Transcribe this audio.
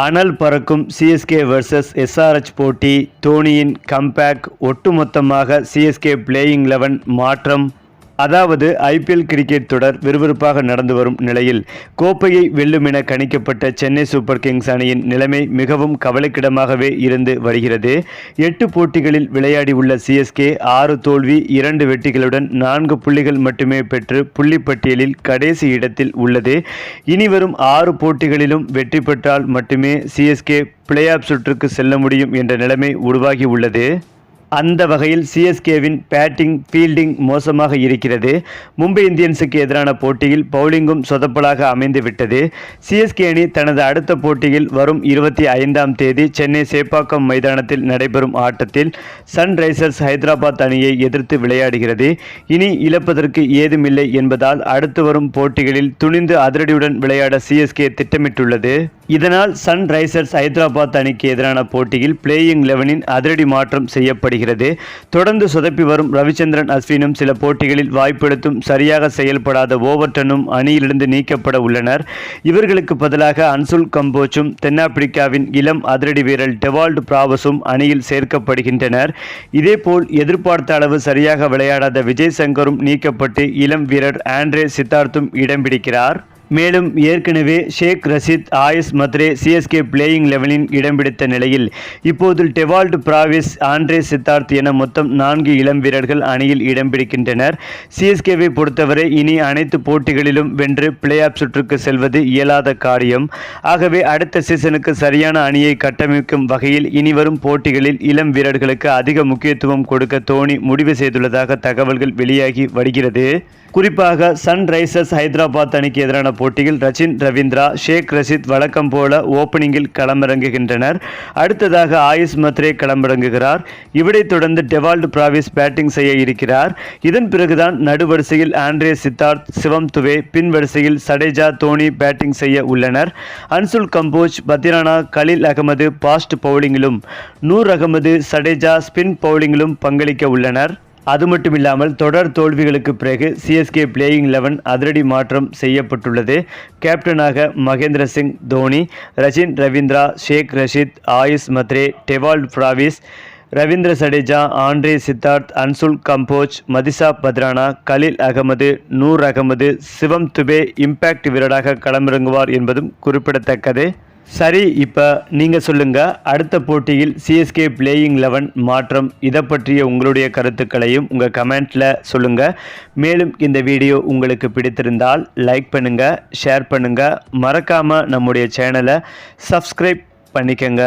அனல் பறக்கும் CSK versus SRH போட்டி தோனியின் கம்பேக் ஒட்டுமொத்தமாக சிஎஸ்கே பிளேயிங் லெவன் மாற்றம். அதாவது ஐபிஎல் கிரிக்கெட் தொடர் விறுவிறுப்பாக நடந்து வரும் நிலையில் கோப்பையை வெல்லும் என கணிக்கப்பட்ட சென்னை சூப்பர் கிங்ஸ் அணியின் நிலைமை மிகவும் கவலைக்கிடமாகவே இருந்து வருகிறது. எட்டு போட்டிகளில் விளையாடியுள்ள சிஎஸ்கே ஆறு தோல்வி இரண்டு வெட்டிகளுடன் நான்கு புள்ளிகள் மட்டுமே பெற்று புள்ளிப்பட்டியலில் கடைசி இடத்தில் உள்ளது. இனி வரும் ஆறு போட்டிகளிலும் வெற்றி பெற்றால் மட்டுமே சிஎஸ்கே பிளே ஆஃப் சுற்றுக்கு செல்ல முடியும் என்ற நிலைமை உருவாகி உள்ளது. அந்த வகையில் சிஎஸ்கேவின் பேட்டிங் ஃபீல்டிங் மோசமாக இருக்கிறது. மும்பை இந்தியன்ஸுக்கு எதிரான போட்டியில் பவுலிங்கும் சொதப்பலாக அமைந்து விட்டது. சிஎஸ்கே அணி தனது அடுத்த போட்டியில் வரும் இருபத்தி ஐந்தாம் தேதி சென்னை சேப்பாக்கம் மைதானத்தில் நடைபெறும் ஆட்டத்தில் சன்ரைசர்ஸ் ஹைதராபாத் அணியை எதிர்த்து விளையாடுகிறது. இனி இழப்பதற்கு ஏதுமில்லை என்பதால் அடுத்து வரும் போட்டிகளில் துணிந்து அதிரடியுடன் விளையாட சிஎஸ்கே திட்டமிட்டுள்ளது. இதனால் சன்ரைசர்ஸ் ஹைதராபாத் அணிக்கு எதிரான போட்டியில் பிளேயிங் லெவனின் அதிரடி மாற்றம் செய்யப்படுகிறது. தொடர்ந்து சொதப்பி வரும் ரவிச்சந்திரன் அஸ்வினும் சில போட்டிகளில் வாய்ப்பெடுத்தும் சரியாக செயல்படாத ஓவர்டனும் அணியிலிருந்து நீக்கப்பட உள்ளனர். இவர்களுக்கு பதிலாக அன்சுல் கம்போச்சும் தென்னாப்பிரிக்காவின் இளம் அதிரடி வீரர் டெவால்டு பிராவஸும் அணியில் சேர்க்கப்படுகின்றனர். இதேபோல் எதிர்பார்த்த அளவு சரியாக விளையாடாத விஜய் சங்கரும் நீக்கப்பட்டு இளம் வீரர் ஆண்ட்ரே சித்தார்த்தும் இடம் பிடிக்கிறார். மேலும் ஏற்கனவே ஷேக் ரஷீத் ஆயுஸ் மத்ரே சிஎஸ்கே பிளேயிங் லெவலில் இடம் பிடித்த நிலையில் இப்போது டெவால்ட் பிராவிஸ் ஆண்ட்ரே சித்தார்த் என மொத்தம் நான்கு இளம் வீரர்கள் அணியில் இடம் பிடிக்கின்றனர் சிஎஸ்கேவை பொறுத்தவரை இனி அனைத்து போட்டிகளிலும் வென்று பிளே ஆஃப் சுற்றுக்கு செல்வது இயலாத காரியம். ஆகவே அடுத்த சீசனுக்கு சரியான அணியை கட்டமைக்கும் வகையில் இனி வரும் போட்டிகளில் இளம் வீரர்களுக்கு அதிக முக்கியத்துவம் கொடுக்க தோனி முடிவு செய்துள்ளதாக தகவல்கள் வெளியாகி வருகிறது. குறிப்பாக சன்ரைசர்ஸ் ஹைதராபாத் அணிக்கு எதிரான போட்டியில் ரச்சின் ரவீந்திரா ஷேக் ரஷீத் வழக்கம் போல ஓப்பனிங்கில் களமிறங்குகின்றனர். அடுத்ததாக ஆயுஷ் மத்ரே களமிறங்குகிறார். இவரை தொடர்ந்து டெவால்டு பிராவிஸ் பேட்டிங் செய்ய இருக்கிறார். இதன் பிறகுதான் நடுவரிசையில் ஆண்ட்ரே சித்தார்த் சிவம் துவே பின்வரிசையில் சடேஜா தோனி பேட்டிங் செய்ய உள்ளனர். அன்சுல் கம்போஜ் பத்ரானா கலில் அகமது பாஸ்ட் பவுலிங்கிலும் நூர் அகமது சடேஜா ஸ்பின் பவுலிங்கிலும் பங்களிக்க உள்ளனர். அது மட்டும் இல்லாமல் தொடர் தோல்விகளுக்கு பிறகு சிஎஸ்கே பிளேயிங் லெவன் அதிரடி மாற்றம் செய்யப்பட்டுள்ளது. கேப்டனாக Mahendra Singh Dhoni Rachin Ravindra Shaik Rasheed Ayush Mhatre Dewald Brevis Ravindra Jadeja Andre Siddharth Anshul Kamboj Matheesha Pathirana Khaleel Ahmed Noor Ahmad Shivam Dube impact வீரராக களமிறங்குவார் என்பதும் குறிப்பிடத்தக்கது. சரி இப்போ நீங்கள் சொல்லுங்கள் அடுத்த போட்டியில் சிஎஸ்கே பிளேயிங் லெவன் மாற்றம் இதை பற்றிய உங்களுடைய கருத்துக்களையும் உங்கள் கமெண்ட்டில் சொல்லுங்கள் மேலும் இந்த வீடியோ உங்களுக்கு பிடித்திருந்தால் லைக் பண்ணுங்கள் ஷேர் பண்ணுங்கள் மறக்காமல் நம்முடைய சேனலை சப்ஸ்கிரைப் பண்ணிக்கங்க.